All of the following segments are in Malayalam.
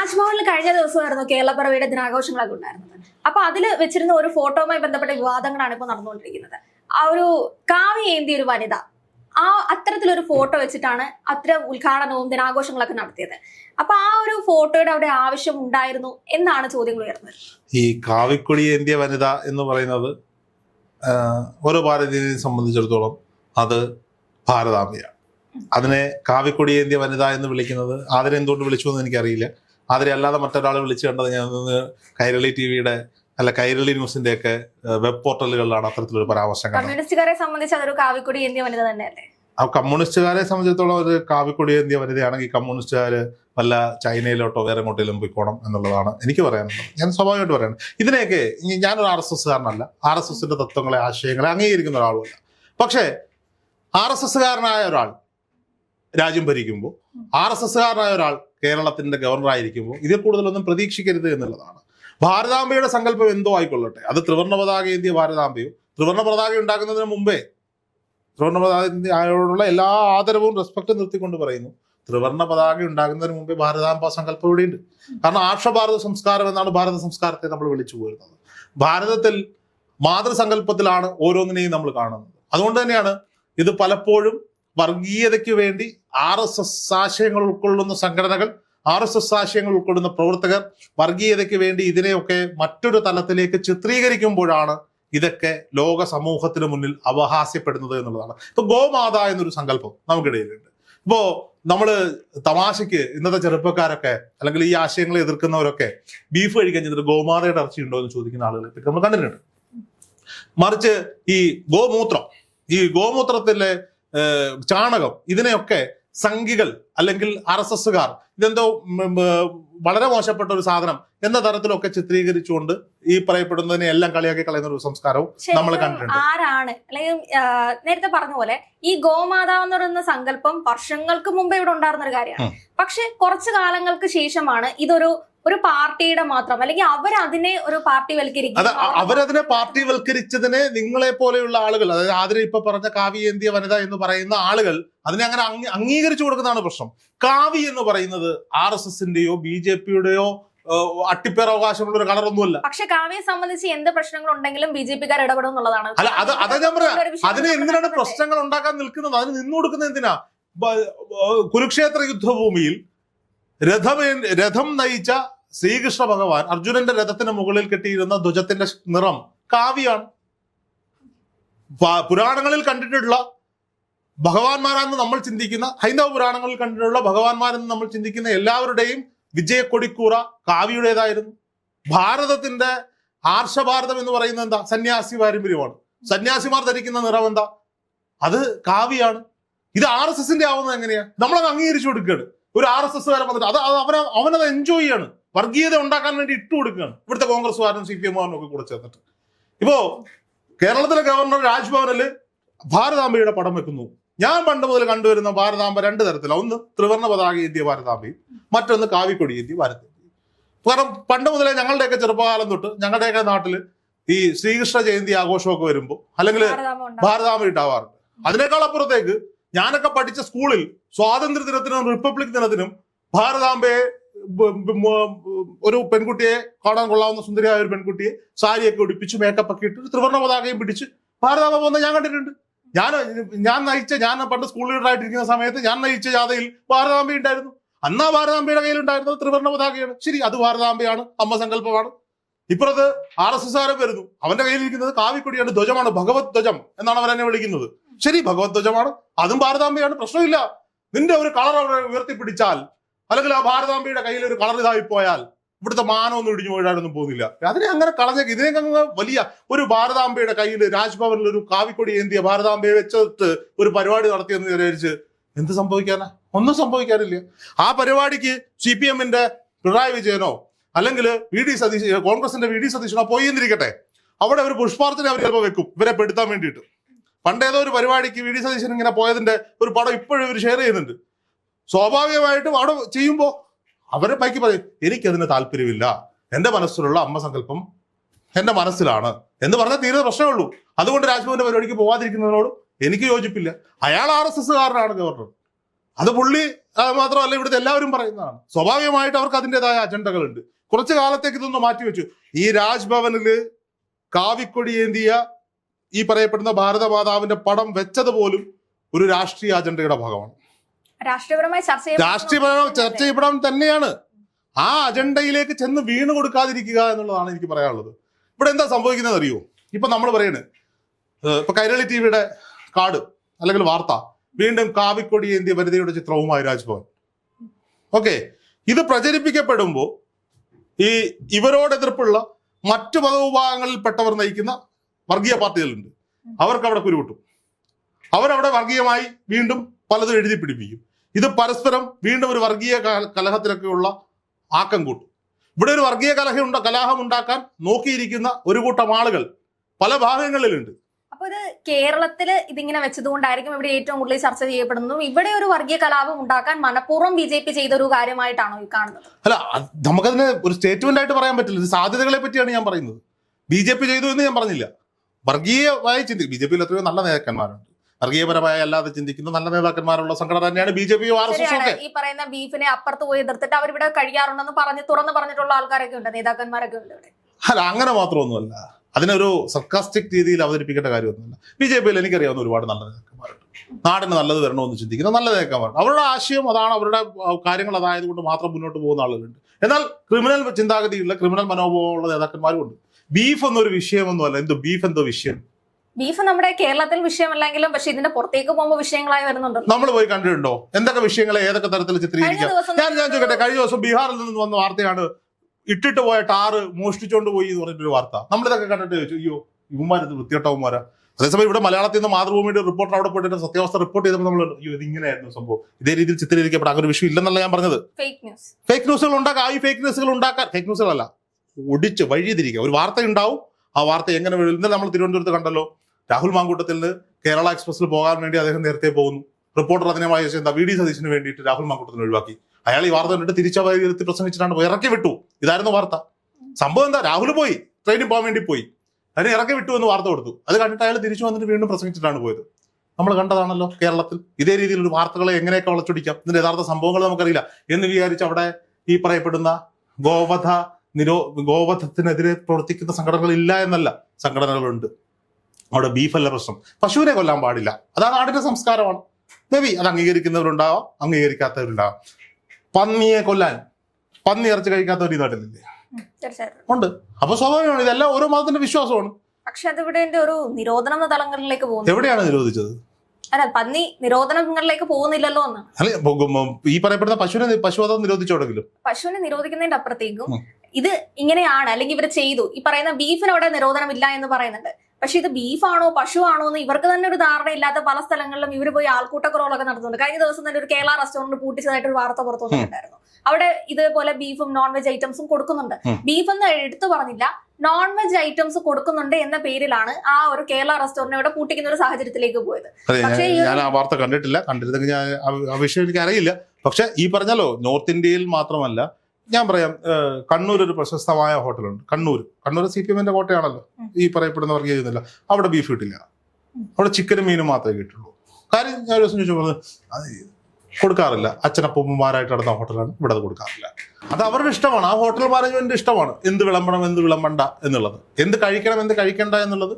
രാജ്ഭവനിൽ കഴിഞ്ഞ ദിവസമായിരുന്നു കേരളപ്പിറവിയുടെ ദിനാഘോഷങ്ങളൊക്കെ ഉണ്ടായിരുന്നത്. അപ്പൊ അതിൽ വെച്ചിരുന്ന ഒരു ഫോട്ടോയുമായി ബന്ധപ്പെട്ട വിവാദങ്ങളാണ് ഇപ്പോൾ നടന്നുകൊണ്ടിരിക്കുന്നത്. ആ ഒരു കാവ്യ ഏന്തിയ ഒരു വനിത ആ അത്തരത്തിലൊരു ഫോട്ടോ വെച്ചിട്ടാണ് അത്തരം ഉദ്ഘാടനവും ദിനാഘോഷങ്ങളൊക്കെ നടത്തിയത്. അപ്പൊ ആ ഒരു ഫോട്ടോയുടെ അവിടെ ആവശ്യം ഉണ്ടായിരുന്നു എന്നാണ് ചോദ്യങ്ങൾ ഉയർന്നത്. ഈ കാവിക്കുളി ഏന്തിയ വനിത എന്ന് പറയുന്നത് ഓരോ ഭാരതീയനെ സംബന്ധിച്ചിടത്തോളം അത് ഭാരതാമ്യ അതിനെ കാവിക്കൊടി ഏന്തിയ വനിത എന്ന് വിളിക്കുന്നത് എന്തുകൊണ്ട് വിളിച്ചു എന്ന് എനിക്കറിയില്ല. അതിനെ അല്ലാതെ മറ്റൊരാൾ വിളിച്ചു കണ്ടത് ഞാൻ കൈരളി ടി വിയുടെ അല്ല കൈരളി ന്യൂസിന്റെ ഒക്കെ വെബ് പോർട്ടലുകളിലാണ് അത്തരത്തിലൊരു പരാമർശം കമ്മ്യൂണിസ്റ്റുകാരെ സംബന്ധിച്ച് അതൊരു കാവിക്കൊടി ഏന്തിയ വനിത തന്നെയല്ലേ? ആ കമ്മ്യൂണിസ്റ്റുകാരെ സംബന്ധിച്ചിടത്തോളം ഒരു കാവിക്കൊടി എന്തിയ വനിതയാണെങ്കിൽ കമ്മ്യൂണിസ്റ്റുകാർ വല്ല ചൈനയിലോട്ടോ വേറെ എങ്ങോട്ടെങ്കിലും പോയിക്കോണം എന്നുള്ളതാണ് എനിക്ക് പറയാനുള്ളത്. ഞാൻ സ്വാഭാവികമായിട്ട് പറയണം. ഇതിനെയൊക്കെ ഞാനൊരു ആർ എസ് എസ്സുകാരനല്ല. ആർ എസ് എസിന്റെ തത്വങ്ങളെ ആശയങ്ങളെ അംഗീകരിക്കുന്ന ഒരാളുമല്ല. പക്ഷേ ആർ എസ് എസ്സുകാരനായ ഒരാൾ രാജ്യം ഭരിക്കുമ്പോൾ ആർ എസ് എസ്സുകാരനായ ഒരാൾ കേരളത്തിന്റെ ഗവർണറായിരിക്കുമ്പോൾ ഇതിൽ കൂടുതലൊന്നും പ്രതീക്ഷിക്കരുത് എന്നുള്ളതാണ്. ഭാരതാംബയുടെ സങ്കല്പം എന്തോ ആയിക്കൊള്ളട്ടെ. അത് ത്രിവർണ പതാക ഏന്തിയ ഭാരതാംബയും ത്രിവർണ പതാക ഉണ്ടാക്കുന്നതിന് മുമ്പേ ത്രിവർണ പതാകയോടുള്ള എല്ലാ ആദരവും റെസ്പെക്റ്റും നിർത്തിക്കൊണ്ട് പറയുന്നു. ത്രിവർണ പതാക ഉണ്ടാകുന്നതിന് മുമ്പേ ഭാരതാംബ സങ്കല്പം ഇവിടെയുണ്ട്. കാരണം ആർഷഭാരത സംസ്കാരം എന്നാണ് ഭാരത സംസ്കാരത്തെ നമ്മൾ വിളിച്ചു പോരുന്നത്. ഭാരതത്തിൽ മാതൃസങ്കല്പത്തിലാണ് ഓരോന്നിനെയും നമ്മൾ കാണുന്നത്. അതുകൊണ്ട് തന്നെയാണ് ഇത് പലപ്പോഴും വർഗീയതയ്ക്ക് വേണ്ടി ആർ എസ് എസ് ആശയങ്ങൾ ഉൾക്കൊള്ളുന്ന സംഘടനകൾ ആർ എസ് എസ് ആശയങ്ങൾ ഉൾക്കൊള്ളുന്ന പ്രവർത്തകർ വർഗീയതയ്ക്ക് വേണ്ടി ഇതിനെയൊക്കെ മറ്റൊരു തലത്തിലേക്ക് ചിത്രീകരിക്കുമ്പോഴാണ് ഇതൊക്കെ ലോക സമൂഹത്തിന് മുന്നിൽ അവഹാസ്യപ്പെടുന്നത് എന്നുള്ളതാണ്. ഇപ്പൊ ഗോമാത എന്നൊരു സങ്കല്പം നമുക്കിടയിലുണ്ട്. ഇപ്പോ നമ്മൾ തമാശയ്ക്ക് ഇന്നത്തെ ചെറുപ്പക്കാരൊക്കെ അല്ലെങ്കിൽ ഈ ആശയങ്ങളെ എതിർക്കുന്നവരൊക്കെ ബീഫ് കഴിക്കാൻ ചെന്നിട്ട് ഗോമാതയുടെ ഇറച്ചി ഉണ്ടോ എന്ന് ചോദിക്കുന്ന ആളുകളെ നമ്മൾ കണ്ടിട്ടുണ്ട്. മറിച്ച് ഈ ഗോമൂത്രം ഈ ഗോമൂത്രത്തിലെ ചാണകം ഇതിനെയൊക്കെ സംഘികൾ അല്ലെങ്കിൽ ആർ എസ് എസ്സുകാർ. ഇതെന്തോ വളരെ മോശപ്പെട്ട ഒരു സാധനം എന്ന തരത്തിലൊക്കെ ചിത്രീകരിച്ചുകൊണ്ട് ഈ പറയപ്പെടുന്നതിനെ എല്ലാം കളിയാക്കി കളയുന്ന ഒരു സംസ്കാരവും നമ്മൾ കണ്ടിട്ടുണ്ട്. ആരാണ്? അല്ലെങ്കിൽ നേരത്തെ പറഞ്ഞ പോലെ ഈ ഗോമാതാവ് എന്ന് പറയുന്ന സങ്കല്പം വർഷങ്ങൾക്ക് മുമ്പ് ഇവിടെ ഉണ്ടായിരുന്ന ഒരു കാര്യമാണ്. പക്ഷെ കുറച്ചു കാലങ്ങൾക്ക് ശേഷമാണ് ഇതൊരു ഒരു പാർട്ടിയുടെ മാത്രം അല്ലെങ്കിൽ അവർ അതിനെ ഒരു പാർട്ടി വൽക്കരിക്കുന്നത് വൽക്കരിക്കും പാർട്ടി വൽക്കരിച്ചതിനെ നിങ്ങളെ പോലെയുള്ള ആളുകൾ അതായത് ആതിര ഇപ്പൊ പറഞ്ഞ കാവ്യേന്ത്യ വനിത എന്ന് പറയുന്ന ആളുകൾ അതിനെ അങ്ങനെ അംഗീ- അംഗീകരിച്ചു കൊടുക്കുന്നതാണ് പ്രശ്നം. കാവി എന്ന് പറയുന്നത് ആർ എസ് എസിന്റെയോ ബി ജെ പിയുടെയോ അട്ടിപ്പേറവകാശമുള്ള ഒരു കളറൊന്നുമല്ല. പക്ഷെ കാവ്യയെ സംബന്ധിച്ച് എന്ത് പ്രശ്നങ്ങൾ ഉണ്ടെങ്കിലും ബി ജെ പിക്കാർ ഇടപെടും എന്നുള്ളതാണ്. അല്ല അത് അതാ ഞാൻ പറയാം. അതിന് എന്തിനാണ് പ്രശ്നങ്ങൾ ഉണ്ടാക്കാൻ നിൽക്കുന്നത്? അതിന് നിന്നു കൊടുക്കുന്നത് എന്തിനാ? കുരുക്ഷേത്ര യുദ്ധഭൂമിയിൽ രഥമേ രഥം നയിച്ച ശ്രീകൃഷ്ണ ഭഗവാൻ അർജുനന്റെ രഥത്തിന് മുകളിൽ കെട്ടിയിരുന്ന ധ്വജത്തിന്റെ നിറം കാവ്യാണ്. പുരാണങ്ങളിൽ കണ്ടിട്ടുള്ള ഭഗവാന്മാരാണെന്ന് നമ്മൾ ചിന്തിക്കുന്ന ഹൈന്ദവ പുരാണങ്ങളിൽ കണ്ടിട്ടുള്ള ഭഗവാന്മാരെന്ന് നമ്മൾ ചിന്തിക്കുന്ന എല്ലാവരുടെയും വിജയക്കൊടിക്കൂറ കാവ്യയുടേതായിരുന്നു. ഭാരതത്തിന്റെ ആർഷഭാരതം എന്ന് പറയുന്നത് എന്താ? സന്യാസി പാരമ്പര്യമാണ്. സന്യാസിമാർ ധരിക്കുന്ന നിറം എന്താ? അത് കാവ്യാണ്. ഇത് ആർ എസ് എസിന്റെ ആവുന്നത് എങ്ങനെയാ? നമ്മളത് അംഗീകരിച്ചു കൊടുക്കുകയാണ്. ഒരു ആർ എസ് എസ് വരെ വന്നിട്ട് അത് അത് അവന അവനത് എൻജോയ് ചെയ്യാണ്. വർഗീയത ഉണ്ടാക്കാൻ വേണ്ടി ഇട്ട് കൊടുക്കുകയാണ്. ഇവിടുത്തെ കോൺഗ്രസ്സുകാരനും സി പി എമ്മുകാരനും ഒക്കെ കൂടെ ചേർന്നിട്ട്. ഇപ്പോ കേരളത്തിലെ ഗവർണർ രാജ്ഭവനിൽ ഭാരതാംബയുടെ പടം വെക്കുന്നു. ഞാൻ പണ്ട് മുതൽ കണ്ടുവരുന്ന ഭാരതാമ്പ രണ്ട് തരത്തിലാണ് ഒന്ന് ത്രിവർണ പതാക ഏന്തിയ ഭാരതാമ്പയും മറ്റൊന്ന് കാവിക്കൊടി ഏന്തിയ ഭാരതാമ്പയും കാരണം പണ്ട് മുതലേ ഞങ്ങളുടെയൊക്കെ ചെറുപ്പകാലം തൊട്ട് ഞങ്ങളുടെയൊക്കെ നാട്ടിൽ ഈ ശ്രീകൃഷ്ണ ജയന്തി ആഘോഷമൊക്കെ വരുമ്പോൾ അല്ലെങ്കിൽ ഭാരതാമ്പ ഉണ്ടാവും. ഉണ്ടാവാറുണ്ട് അതിനേക്കാൾ അപ്പുറത്തേക്ക് ഞാനൊക്കെ പഠിച്ച സ്കൂളിൽ സ്വാതന്ത്ര്യ ദിനത്തിനും റിപ്പബ്ലിക് ദിനത്തിനും ഭാരതാംബയെ മ- ഒരു പെൺകുട്ടിയെ കാണാൻ കൊള്ളാവുന്ന സുന്ദരിയായ ഒരു പെൺകുട്ടിയെ സാരിയൊക്കെ ഒടിപ്പിച്ച് മേക്കപ്പ് ഒക്കെ ഇട്ട് ത്രിവർണ പതാകയും പിടിച്ച് ഭാരതാമ്പ പോകുന്ന ഞാൻ കണ്ടിട്ടുണ്ട്. ഞാൻ ഞാൻ നയിച്ച ഞാൻ പണ്ട് സ്കൂൾ ലീഡറായിട്ടിരിക്കുന്ന സമയത്ത് ഞാൻ നയിച്ച ജാഥയിൽ ഭാരതാംബി ഉണ്ടായിരുന്നു. അന്ന് ആ ഭാരതാംബയുടെ കയ്യിലുണ്ടായിരുന്നത് ത്രിവർണ പതാകയാണ് ശരി അത് ഭാരതാംബയാണ് അമ്മ സങ്കല്പമാണ്. ഇപ്പുറത്ത് ആർ എസ് എസ് വരുന്നു. അവന്റെ കയ്യിലിരിക്കുന്നത് കാവിക്കൊടിയാണ് ധ്വജമാണ് ഭഗവത് ധ്വജം എന്നാണ് അവർ എന്നെ വിളിക്കുന്നത്. ശരി ഭഗവത് ധ്വജമാണ് അതും ഭാരതാംബയാണ് പ്രശ്നമില്ല. നിന്റെ ഒരു കളർ അവിടെ ഉയർത്തിപ്പിടിച്ചാൽ അല്ലെങ്കിൽ ആ ഭാരതാംബയുടെ കയ്യിൽ ഒരു കളർ ഇതായി പോയാൽ ഇവിടുത്തെ മാനമൊന്നും ഇടിഞ്ഞു വീഴാനൊന്നും പോകുന്നില്ല. അതിനെ അങ്ങനെ കളഞ്ഞേക്ക്. ഇതിനെ അങ്ങ് വലിയ ഒരു ഭാരതാംബയുടെ കയ്യിൽ രാജ്ഭവനിൽ ഒരു കാവിക്കൊടി ഏന്തിയ ഭാരതാംബയെ വെച്ചിട്ട് ഒരു പരിപാടി നടത്തിയെന്ന് വിചാരിച്ച് എന്ത് സംഭവിക്കാനാ? ഒന്നും സംഭവിക്കാനില്ല. ആ പരിപാടിക്ക് സി പി എമ്മിന്റെ പിണറായി വിജയനോ അല്ലെങ്കിൽ വി ഡി സതീശ് കോൺഗ്രസിന്റെ വി ഡി സതീശനോ പോയി എന്നിരിക്കട്ടെ. അവിടെ ഒരു പുഷ്പാർച്ചന അവർ ചിലപ്പോൾ വെക്കും. ഇവരെ പെടുത്താൻ വേണ്ടിയിട്ട്. പണ്ട് ഏതോ ഒരു പരിപാടിക്ക് വി ഡി സതീശൻ ഇങ്ങനെ പോയതിന്റെ ഒരു പടം ഇപ്പോഴും ഇവർ ഷെയർ ചെയ്യുന്നുണ്ട്. സ്വാഭാവികമായിട്ടും അവിടെ ചെയ്യുമ്പോൾ അവരെ പൈക്ക് പറയും എനിക്കതിന് താല്പര്യമില്ല. എന്റെ മനസ്സിലുള്ള അമ്മ സങ്കല്പം എന്റെ മനസ്സിലാണ്. എന്ന് പറഞ്ഞാൽ തീരെ പ്രശ്നമുള്ളൂ. അതുകൊണ്ട് രാജ്ഭവന്റെ പരിപാടിക്ക് പോവാതിരിക്കുന്നതിനോട് എനിക്ക് യോജിപ്പില്ല. അയാൾ ആർ എസ് എസ് കാരനാണ് ഗവർണർ. അത് പുള്ളി മാത്രമല്ല ഇവിടുത്തെ എല്ലാവരും പറയുന്നതാണ്. സ്വാഭാവികമായിട്ട് അവർക്ക് അതിന്റെതായ അജണ്ടകളുണ്ട്. കുറച്ചു കാലത്തേക്ക് ഇതൊന്ന് മാറ്റിവെച്ചു. ഈ രാജ്ഭവനിൽ കാവിക്കൊടി ഏന്തിയ ഈ പറയപ്പെടുന്ന ഭാരതമാതാവിന്റെ പടം വെച്ചത് പോലും ഒരു രാഷ്ട്രീയ അജണ്ടയുടെ ഭാഗമാണ്. രാഷ്ട്രീയപരമായി ചർച്ച ചർച്ച ചെയ്യപ്പെടാൻ തന്നെയാണ്. ആ അജണ്ടയിലേക്ക് ചെന്ന് വീണ് കൊടുക്കാതിരിക്കുക എന്നുള്ളതാണ് എനിക്ക് പറയാനുള്ളത്. ഇവിടെ എന്താ സംഭവിക്കുന്നത് അറിയോ? ഇപ്പൊ നമ്മൾ പറയണേ ഇപ്പൊ കൈരളി ടി വിയുടെ കാർഡ് അല്ലെങ്കിൽ വാർത്ത വീണ്ടും കാവിക്കൊടി ഏന്തിയ വനിതയുടെ ചിത്രവുമായി രാജ്ഭവൻ. ഓക്കെ ഇത് പ്രചരിപ്പിക്കപ്പെടുമ്പോൾ ഈ ഇവരോട് എതിർപ്പുള്ള മറ്റു മതവിഭാഗങ്ങളിൽപ്പെട്ടവർ നയിക്കുന്ന വർഗീയ പാർട്ടികളുണ്ട്. അവർക്ക് അവിടെ കുരുവിട്ടും. അവരവിടെ വർഗീയമായി വീണ്ടും പലതും എഴുതി പിടിപ്പിക്കും. ഇത് പരസ്പരം വീണ്ടും ഒരു വർഗീയ കലഹത്തിലൊക്കെയുള്ള ആക്കം കൂട്ടും. ഇവിടെ ഒരു വർഗീയ കലഹം കലാഹം ഉണ്ടാക്കാൻ നോക്കിയിരിക്കുന്ന ഒരു കൂട്ടം ആളുകൾ പല ഭാഗങ്ങളിലുണ്ട്. അപ്പൊ ഇത് കേരളത്തിൽ ഇതിങ്ങനെ വെച്ചതുകൊണ്ടായിരിക്കും ഇവിടെ ഏറ്റവും കൂടുതൽ ചർച്ച ചെയ്യപ്പെടുന്നതും ഇവിടെ ഒരു വർഗീയ കലാപം ഉണ്ടാക്കാൻ മനഃപൂർവം ബി ജെ പി ചെയ്ത ഒരു കാര്യമായിട്ടാണോ ഈ കാണുന്നത്? അല്ല നമുക്കതിന് ഒരു സ്റ്റേറ്റ്മെന്റ് ആയിട്ട് പറയാൻ പറ്റില്ല. സാധ്യതകളെ പറ്റിയാണ് ഞാൻ പറയുന്നത്. ബി ജെ പി ചെയ്തു എന്ന് ഞാൻ പറഞ്ഞില്ല. വർഗീയമായി ചിന്തിക്കും ബി ജെ പിയിൽ എത്രയോ നല്ല നേതാക്കന്മാരുണ്ട്. വർഗീയപരമായി അല്ലാതെ ചിന്തിക്കുന്ന. നല്ല നേതാക്കന്മാരുള്ള സംഘടന തന്നെയാണ് B J P R S ഈ പറയുന്ന ബീഫിനെ അപ്പുറത്ത് പോയി എതിർത്തിട്ട് അവരിവിടെ കഴിയാറുണ്ടെന്ന് പറഞ്ഞ് തുറന്നു പറഞ്ഞിട്ടുള്ള ആൾക്കാരൊക്കെ ഉണ്ട് നേതാക്കന്മാരൊക്കെ ഉണ്ട് ഇവിടെ. അല്ല അങ്ങനെ മാത്രമൊന്നുമല്ല. അതിനൊരു സർക്കാസ്റ്റിക് രീതിയിൽ അവതരിപ്പിക്കേണ്ട കാര്യമൊന്നുമില്ല. ബി ജെ പിയിൽ എനിക്കറിയാവുന്ന ഒരുപാട് നല്ല നേതാക്കന്മാരുണ്ട്. നാടിന് നല്ലത് വരണമെന്ന് ചിന്തിക്കുന്ന. നല്ല നേതാക്കന്മാരുണ്ട്. അവരുടെ ആശയം അതാണ്. അവരുടെ കാര്യങ്ങൾ കാര്യങ്ങൾ അതായതുകൊണ്ട് മാത്രം മുന്നോട്ട് പോകുന്ന ആളുകളുണ്ട്. എന്നാൽ ക്രിമിനൽ ചിന്താഗതിയുള്ള ക്രിമിനൽ മനോഭാവമുള്ള നേതാക്കന്മാരും ഉണ്ട്. ബീഫ് എന്നൊരു വിഷയമൊന്നുമല്ല. എന്തോ ബീഫ് എന്തോ വിഷയം. ബീഫ് നമ്മുടെ കേരളത്തിൽ വിഷയമല്ലെങ്കിലും പക്ഷെ ഇതിന്റെ പുറത്തേക്ക് പോകുമ്പോൾ വിഷയങ്ങളായി വരുന്നുണ്ട്. നമ്മൾ പോയി കണ്ടിട്ടുണ്ടോ? എന്തൊക്കെ വിഷയങ്ങളെ ഏതൊക്കെ തരത്തിൽ ചിത്രീകരിക്കാം? ഞാൻ ഞാൻ ചോദിക്കട്ടെ കഴിഞ്ഞ ദിവസം ബീഹാറിൽ നിന്ന് വന്ന വാർത്തയാണ് ഇട്ടിട്ട് പോയ ടാറ് മോഷ്ടിച്ചോണ്ട് പോയി എന്ന് പറഞ്ഞിട്ടൊരു വാർത്ത. നമ്മളിതൊക്കെ കണ്ടിട്ട് ചോദിച്ചു അയ്യോ ഇവന്മാരത് വൃത്തിയോട്ടവന്മാരാ അതേസമയം ഇവിടെ മലയാളത്തിൽ നിന്ന് മാതൃഭൂമിയുടെ റിപ്പോർട്ടർ അവിടെ പോയിട്ട് സത്യാവസ്ഥ റിപ്പോർട്ട് ചെയ്തപ്പോൾ നമ്മൾ അയ്യോ ഇത് ഇങ്ങനെയായിരുന്നു സംഭവം. ഇതേ രീതിയിൽ ചിത്രീകരിക്കപ്പെടാൻ അങ്ങനെ ഒരു വിഷയം ഇല്ലെന്നല്ല ഞാൻ പറഞ്ഞത്. ഫേക്ക് ന്യൂസ് ഫേക്ക് ന്യൂസുകൾ ഉണ്ടാക്കാം. ആ ഈ ഫേക്ക് ന്യൂസുകൾ ഉണ്ടാക്കാൻ ഫേക്ക് ന്യൂസുകളല്ല ഒടിച്ച് വഴിതിരിക്കുക. ഒരു വാർത്ത ഉണ്ടാവും ആ വാർത്ത എങ്ങനെ വരും ഇന്നലെ നമ്മൾ തിരുവനന്തപുരത്ത് കണ്ടല്ലോ രാഹുൽ മാങ്കൂട്ടത്തിൽ നിന്ന് കേരള എക്സ്പ്രസിൽ പോകാൻ വേണ്ടി അദ്ദേഹം നേരത്തെ പോകുന്നു. റിപ്പോർട്ടർ അതിനെ വായിച്ച എന്താ വി ഡി സതീശിന് വേണ്ടിയിട്ട് രാഹുൽ മാങ്കൂട്ടത്തിന് ഒഴിവാക്കി? അയാൾ ഈ വാർത്ത കണ്ടിട്ട് തിരിച്ച പ്രസംഗിച്ചിട്ടാണ് പോയി. ഇറക്കി വിട്ടു. ഇതായിരുന്നു വാർത്ത. സംഭവം എന്താ? രാഹുൽ പോയി. ട്രെയിനിൽ പോകാൻ വേണ്ടി പോയി. അതിനെ ഇറക്കി വിട്ടു എന്ന് വാർത്ത കൊടുത്തു. അത് കണ്ടിട്ട് അയാൾ തിരിച്ചു വന്നിട്ട് വീണ്ടും പ്രസംഗിച്ചിട്ടാണ് പോയത്. നമ്മൾ കണ്ടതാണല്ലോ കേരളത്തിൽ. ഇതേ രീതിയിൽ ഒരു വാർത്തകളെ എങ്ങനെയൊക്കെ വളച്ചൊടിക്കാം? ഇതിന്റെ യഥാർത്ഥ സംഭവങ്ങൾ നമുക്കറിയില്ല. എന്ന് വിചാരിച്ച് അവിടെ ഈ പറയപ്പെടുന്ന ഗോവധ നിരോ ഗോവധത്തിനെതിരെ പ്രവർത്തിക്കുന്ന സംഘടനകൾ ഇല്ല എന്നല്ല സംഘടനകളുണ്ട്. അവിടെ ബീഫല്ല പ്രശ്നം. പശുവിനെ കൊല്ലാൻ പാടില്ല. അതാണ് നാടിന്റെ സംസ്കാരമാണ്. ബി അത് അംഗീകരിക്കുന്നവരുണ്ടാവാം അംഗീകരിക്കാത്തവരുണ്ടാവാം. പന്നിയെ കൊല്ലാൻ പന്നി ഇറച്ചി കഴിക്കാത്തവർ ഈ നാട്ടിലില്ലേ? ഉണ്ട്. അപ്പൊ സ്വാഭാവികമാണ് ഇതെല്ലാം ഓരോ മതത്തിന്റെ വിശ്വാസമാണ്. പക്ഷെ അതിവിടെ ഒരു നിരോധനം തലങ്ങളിലേക്ക് പോകുന്നത് എവിടെയാണ് നിരോധിച്ചത്? അല്ല പന്നി നിരോധനങ്ങളിലേക്ക് പോകുന്നില്ലല്ലോ എന്ന് അല്ലെ ഈ പറയപ്പെടുന്ന പശുവിനെ പശുവധം നിരോധിച്ചോടെങ്കിലും പശുവിനെ നിരോധിക്കുന്നതിന്റെ അപ്പുറത്തേക്കും. ഇത് ഇങ്ങനെയാണ് അല്ലെങ്കിൽ ഇവർ ചെയ്തു. ഈ പറയുന്ന ബീഫിന് അവിടെ നിരോധനം ഇല്ല എന്ന് പറയുന്നുണ്ട്. പക്ഷെ ഇത് ബീഫാണോ പശു ആണോ എന്ന് ഇവർക്ക് തന്നെ ഒരു ധാരണ ഇല്ലാത്ത പല സ്ഥലങ്ങളിലും ഇവർ പോയി ആൾക്കൂട്ടക്കുറവുകളൊക്കെ നടത്തുന്നുണ്ട്. കഴിഞ്ഞ ദിവസം തന്നെ ഒരു കേരള റെസ്റ്റോറന്റ് പൂട്ടിച്ചതായിട്ട് ഒരു വാർത്ത പുറത്തു വന്നിട്ടുണ്ടായിരുന്നു. അവിടെ ഇതേപോലെ ബീഫും നോൺ വെജ് ഐറ്റംസും കൊടുക്കുന്നുണ്ട്. ബീഫെന്ന് ബീഫ് എന്ന് എടുത്തു പറഞ്ഞില്ല നോൺ വെജ് ഐറ്റംസ് കൊടുക്കുന്നുണ്ട് എന്ന പേരിലാണ് ആ ഒരു കേരള റെസ്റ്റോറന്റ് ഇവിടെ പൂട്ടിക്കുന്ന ഒരു സാഹചര്യത്തിലേക്ക് പോയത്. പക്ഷേ ഞാൻ- ആ വാർത്ത കണ്ടിട്ടില്ല. കണ്ടിരുന്നെങ്കിൽ ഞാൻ ആ വിഷയം എനിക്ക് അറിയില്ല പക്ഷെ ഈ പറഞ്ഞല്ലോ നോർത്ത് ഇന്ത്യയിൽ മാത്രമല്ല ഞാൻ പറയാം കണ്ണൂർ ഒരു പ്രശസ്തമായ ഹോട്ടലുണ്ട്. കണ്ണൂർ കണ്ണൂർ സി പി എമ്മിന്റെ കോട്ടയാണല്ലോ. ഈ പറയപ്പെടുന്ന വർഗീയ ചെയ്യുന്നില്ല. അവിടെ ബീഫ് കിട്ടില്ല. അവിടെ ചിക്കനും മീനും മാത്രമേ കിട്ടുള്ളൂ കാര്യം ഞാൻ ഒരു ദിവസം ചോദിച്ചു പറഞ്ഞത് അത് കൊടുക്കാറില്ല. അച്ഛനപ്പൂമ്മമാരായിട്ട് നടന്ന ഹോട്ടലാണ്. ഇവിടെ അത് കൊടുക്കാറില്ല. അത് അവരുടെ ഇഷ്ടമാണ്. ആ ഹോട്ടൽ മാനേജ്മെന്റ് ഇഷ്ടമാണ്. എന്ത് വിളമ്പണം എന്ത് വിളമ്പണ്ട എന്നുള്ളത്. എന്ത് കഴിക്കണം എന്ത് കഴിക്കണ്ട എന്നുള്ളത്.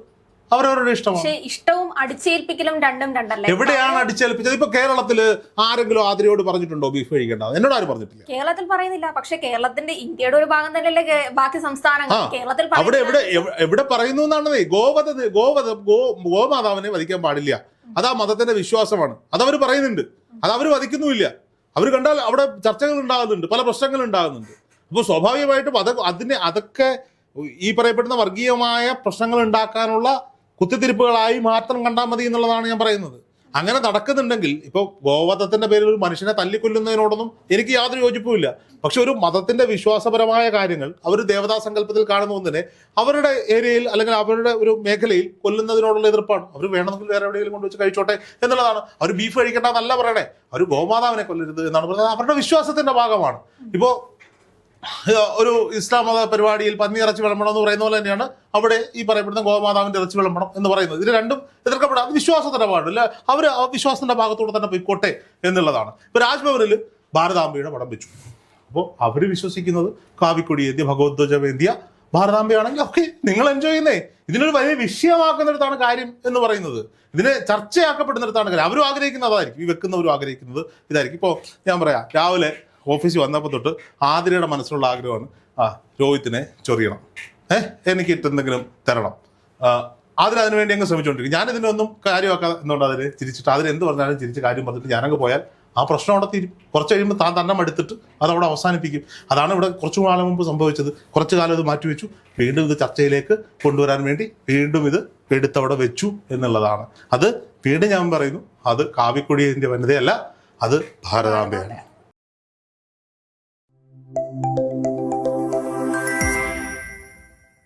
അവരവരുടെ ഇഷ്ടമാണ്. പക്ഷെ ഇഷ്ടവും അടിച്ചേൽപ്പിക്കലും രണ്ടും രണ്ടല്ലേ? എവിടെയാണ് അടിച്ചേൽപ്പിച്ചത്? ഇപ്പൊ കേരളത്തിൽ ആരെങ്കിലും ആതിരയോട് പറഞ്ഞിട്ടുണ്ടോ ബീഫ് കഴിക്കേണ്ട? എന്നോട് ആരും പറഞ്ഞിട്ടില്ല. കേരളത്തിൽ പറയുന്നില്ല. പക്ഷെ കേരളത്തിന്റെ ഇന്ത്യയുടെ ഒരു ഭാഗം തന്നെയല്ലേ കേ- ബാക്കി സംസ്ഥാനങ്ങൾ. കേരളത്തിൽ അവിടെ പറയുന്നില്ല. എവിടെ എവിടെ പറയുന്നു എന്നാണ് ഗോവധ ഗോവധ ഗോ ഗോമാതാവിനെ വധിക്കാൻ പാടില്ല. അത് ആ മതത്തിന്റെ വിശ്വാസമാണ്. അത് അവർ പറയുന്നുണ്ട്. അത് അവർ വധിക്കുന്നുമില്ല. അവർ കണ്ടാൽ അവിടെ ചർച്ചകൾ ഉണ്ടാകുന്നുണ്ട്. പല പ്രശ്നങ്ങൾ ഉണ്ടാകുന്നുണ്ട്. അപ്പോൾ സ്വാഭാവികമായിട്ടും അത് അതിനെ അതൊക്കെ ഈ പറയപ്പെടുന്ന വർഗീയമായ പ്രശ്നങ്ങൾ ഉണ്ടാക്കാനുള്ള കുത്തിത്തിരിപ്പുകളായി മാത്രം കണ്ടാൽ മതി എന്നുള്ളതാണ് ഞാൻ പറയുന്നത്. അങ്ങനെ നടക്കുന്നുണ്ടെങ്കിൽ ഇപ്പോൾ ഗോവധത്തിന്റെ പേരിൽ ഒരു മനുഷ്യനെ തല്ലിക്കൊല്ലുന്നതിനോടൊന്നും എനിക്ക് യാതൊരു യോജിപ്പുമില്ല. പക്ഷെ ഒരു മതത്തിന്റെ വിശ്വാസപരമായ കാര്യങ്ങൾ അവർ ദേവതാ സങ്കല്പത്തിൽ കാണുന്ന ഒന്നിനെ അവരുടെ ഏരിയയിൽ അല്ലെങ്കിൽ അവരുടെ ഒരു മേഖലയിൽ കൊല്ലുന്നതിനോടുള്ള എതിർപ്പാണ്. അവർ വേണമെങ്കിൽ വേറെ എവിടെയെങ്കിലും കൊണ്ടുവച്ച് കഴിച്ചോട്ടെ എന്നുള്ളതാണ്. അവർ ബീഫ് കഴിക്കണ്ടെന്നല്ല പറയണേ. അവർ ഗോമാതാവിനെ കൊല്ലരുത് എന്നാണ് പറയുന്നത് അവരുടെ വിശ്വാസത്തിന്റെ ഭാഗമാണ്. ഇപ്പോ ഏഹ്, ഒരു ഇസ്ലാം മത പരിപാടിയിൽ പന്നി ഇറച്ചി വിളമ്പണം എന്ന് പറയുന്ന പോലെ തന്നെയാണ് അവിടെ ഈ പറയപ്പെടുന്ന ഗോമാതാവിന്റെ ഇറച്ചി വിളമ്പണം എന്ന് പറയുന്നത്. ഇത് രണ്ടും എതിർക്കപ്പെടാം. അത് വിശ്വാസത്തിന്റെ പാടില്ല അവർ ആ വിശ്വാസത്തിന്റെ ഭാഗത്തൂടെ തന്നെ പോയിക്കോട്ടെ എന്നുള്ളതാണ്. ഇപ്പൊ രാജ്ഭവനിൽ ഭാരതാംബയുടെ പടം വെച്ചു. അപ്പോൾ അവർ വിശ്വസിക്കുന്നത് കാവിക്കൊടി ഏന്തിയ ഭഗവത്വജമേന്തിയ ഭാരതാംബയാണെങ്കിൽ ഓക്കെ നിങ്ങൾ എൻജോയ് ചെയ്യുന്നേ. ഇതിനൊരു വലിയ വിഷയമാക്കുന്നിടത്താണ് കാര്യം എന്ന് പറയുന്നത്. ഇതിനെ ചർച്ചയാക്കപ്പെടുന്നിടത്താണ് കാര്യം. അവരും ആഗ്രഹിക്കുന്നത് അതായിരിക്കും. ഈ വെക്കുന്നവരും ആഗ്രഹിക്കുന്നത് ഇതായിരിക്കും. ഇപ്പോൾ ഞാൻ പറയാം രാവിലെ ഓഫീസിൽ വന്നപ്പോൾ തൊട്ട് ആതിരയുടെ മനസ്സിലുള്ള ആഗ്രഹമാണ് ആ രോഹിത്തിനെ ചൊറിയണം. ഏഹ് എനിക്ക് എന്തെങ്കിലും തരണം. അതിന് വേണ്ടി അങ്ങ് ശ്രമിച്ചുകൊണ്ടിരിക്കും ഞാൻ ഇതിനൊന്നും കാര്യമാക്കാതെ എന്നുകൊണ്ട് അതിന് ചിരിച്ചിട്ട് അതിൽ എന്ത് പറഞ്ഞാലും ചിരിച്ച് കാര്യം പറഞ്ഞിട്ട് ഞാനങ്ങ് പോയാൽ ആ പ്രശ്നം അവിടെ തീരും. കുറച്ച് കഴിയുമ്പോൾ താൻ തന്നെ എടുത്തിട്ട് അത് അവിടെ അവസാനിപ്പിക്കും. അതാണ് ഇവിടെ കുറച്ചു കാലം മുമ്പ് സംഭവിച്ചത്. കുറച്ചു കാലം ഇത് മാറ്റിവെച്ചു വീണ്ടും ഇത് ചർച്ചയിലേക്ക് കൊണ്ടുവരാൻ വേണ്ടി വീണ്ടും ഇത് എടുത്തവിടെ വെച്ചു എന്നുള്ളതാണ്. അത് വീണ്ടും ഞാൻ പറയുന്നു. അത് കാവിക്കൊടിയതിന്റെ വനിതയല്ല അത് ഭാരതാംബയാണ്.